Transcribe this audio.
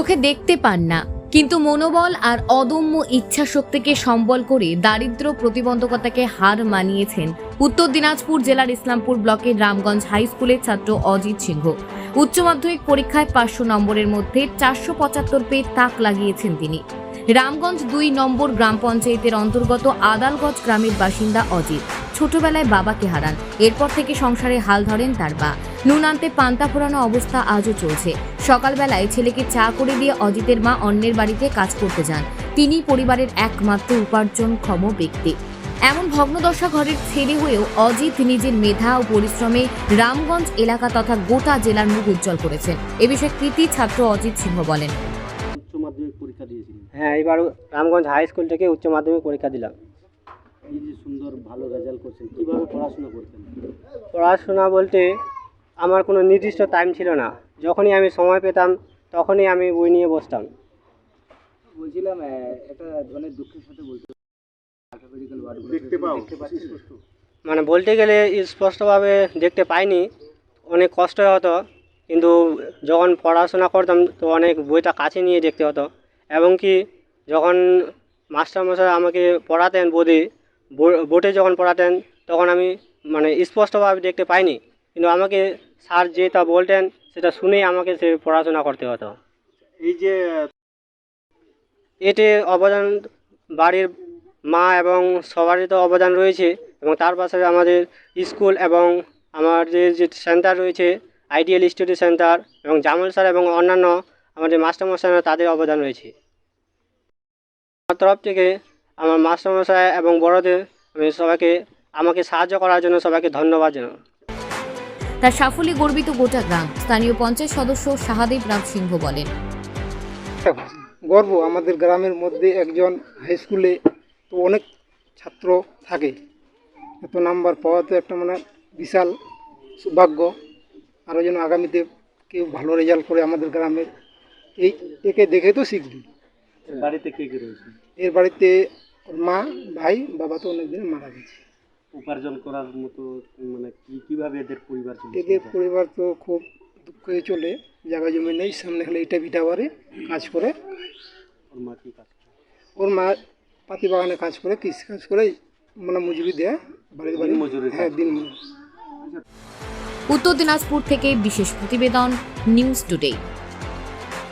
চোখে দেখতে পান না, কিন্তু মনোবল আর অদম্য ইচ্ছা শক্তিকে সম্বল করে দারিদ্র প্রতিবন্ধকতাকে হার মানিয়েছেন উত্তর দিনাজপুর জেলার ইসলামপুর ব্লকের রামগঞ্জ হাই স্কুলের ছাত্র অজিত সিংহ। উচ্চ মাধ্যমিক পরীক্ষায় পাঁচশো নম্বরের মধ্যে চারশো পঁচাত্তর পেয়ে তাক লাগিয়েছেন তিনি। রামগঞ্জ দুই নম্বর গ্রাম পঞ্চায়েতের অন্তর্গত আদালগঞ্জ গ্রামের বাসিন্দা অজিত। ছোটবেলায় বাবাকে হারান, এরপর থেকে সংসারে হাল ধরেন তার বা নুন আনতে পান্তা ফোরানো অবস্থা আজও চলছে। সকালবেলায় ছেলেকে চা করে দিয়ে অজিতের মা অন্যের বাড়িতে কাজ করতে যান। তিনি পরিবারের একমাত্র উপার্জনক্ষম ব্যক্তি। এমন ভগ্নদশা ঘরের ছেলে হয়েও অজিত নিজের মেধা ও পরিশ্রমে রামগঞ্জ এলাকা তথা গোটা জেলার মুখ উজ্জ্বল করেছেন। এ বিষয়ে কৃতি ছাত্র অজিত সিংহ বলেন। উচ্চ মাধ্যমিক পরীক্ষা দিয়েছিলেন। হ্যাঁ এবার রামগঞ্জ হাই স্কুল থেকে উচ্চ মাধ্যমিক পরীক্ষা দিলাম। এই যে সুন্দর ভালো রেজাল্ট করছেন। কীভাবে পড়াশোনা করতেন? পড়াশোনা বলতে আমার কোনো নির্দিষ্ট টাইম ছিল না। যখনই আমি সময় পেতাম তখনই আমি বই নিয়ে বসতাম। বলছিলাম এটা অনেক দুঃখের সাথে বলতে দেখতে পাও। মানে বলতে গেলে স্পষ্টভাবে দেখতে পাইনি। অনেক কষ্ট হতো কিন্তু যখন পড়াশোনা করতাম তো অনেক বইটা কাছে নিয়ে দেখতে হতো। এবং কি যখন মাস্টারমশাই আমাকে পড়াতেন বোর্ডে বো- বোর্ডে যখন পড়াতেন তখন আমি মানে স্পষ্টভাবে দেখতে পাইনি। কিন্তু আমাকে স্যার যেটা বলতেন সেটা শুনেই আমাকে সে পড়াশোনা করতে হতো। এই যে এতে অবদান বাড়ির মা এবং সবারই তো অবদান রয়েছে এবং তার পাশে আমাদের স্কুল এবং আমাদের যে সেন্টার রয়েছে আইডিয়াল স্টাডি সেন্টার এবং জামল স্যার এবং অন্যান্য আমাদের মাস্টারমশাইরা তাদের অবদান রয়েছে। আমার তরফ থেকে আমার মাস্টারমশাই এবং বড়দের আমি সবাইকে আমাকে সাহায্য করার জন্য সবাইকে ধন্যবাদ জানাই। তার সাফল্যে গর্বিত গোটা গ্রাম। স্থানীয় পঞ্চায়েত সদস্য শাহাদেব রাম সিংহ বলেন। গর্ব আমাদের গ্রামের মধ্যে একজন হাই স্কুলে তো অনেক ছাত্র থাকে। এত নাম্বার পাওয়া তো একটা মানে বিশাল সৌভাগ্য। আরও যেন আগামীতে কেউ ভালো রেজাল্ট করে আমাদের গ্রামের। এই একে দেখে তো শিখবি বাড়িতে কে কে রয়েছে? এর বাড়িতে ওর মা ভাই বাবা তো অনেকদিন মারা গেছে। উপার্জন করার মতো মানে কীভাবে এদের পরিবার চলে এদের পরিবার তো খুব দুঃখে চলে জায়গা জমি নেই সামনে খালি এটা ভিটা বাড়ি কাজ করে। ওর মা কি কাজ ওর মা পাতি বাগানে কাজ করে কৃষি কাজ করে মানে মজুরি দেয় বাড়ির বাড়ি। মজুরি হ্যাঁ দিন উত্তর দিনাজপুর থেকে বিশেষ প্রতিবেদন নিউজ টুডে।